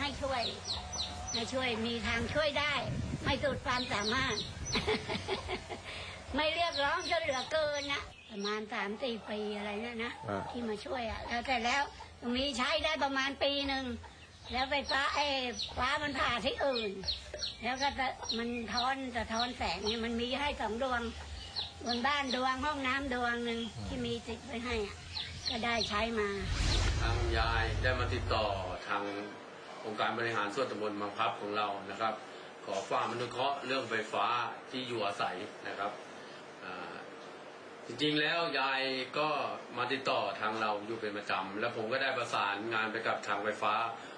ให้ช่วยมีทางช่วยได้ ไม่สุดความสามารถ ไม่เรียกร้องจนเหลือเกินนะประมาณสามสี่ปีอะไรเนี่ยนะอ่า ที่มาช่วยอะแล้วแต่แล้วตรงนี้ใช้ได้ประมาณปีหนึ่งแล้วไฟฟ้าไอ้ฟ้ามันผ่าที่อื่น แล้วก็จะมันทอนสะท้อนแสงเนี่ยมันมีให้สองดวงบนบ้านดวงห้องน้ำดวงหนึ่งที่มีติดไว้ให้อะก็ได้ใช้มา ทางยายได้มาติดต่อทาง องค์การบริหารส่วนตำบลบางพับของเรานะครับ ขอความอนุเคราะห์เรื่องไฟฟ้าที่อยู่อาศัยนะครับจริงๆแล้วยายก็มาติดต่อทางเราอยู่เป็นประจำแล้วผมก็ได้ประสานงานไปกับทางไฟฟ้า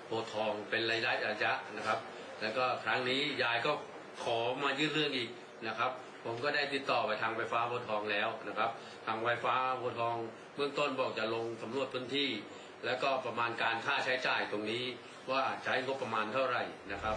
โพทองเป็นระยะระยะนะครับ แล้วก็ครั้งนี้ยายก็ขอมายื่นเรื่องอีกนะครับ ผมก็ได้ติดต่อไปทางไฟฟ้าโพทองแล้วนะครับ ทางไฟฟ้าโพทองเบื้องต้นบอกจะลงสำรวจพื้นที่ แล้วก็ประมาณการค่าใช้จ่ายตรงนี้ ว่าใช้งบประมาณเท่าไหร่นะครับ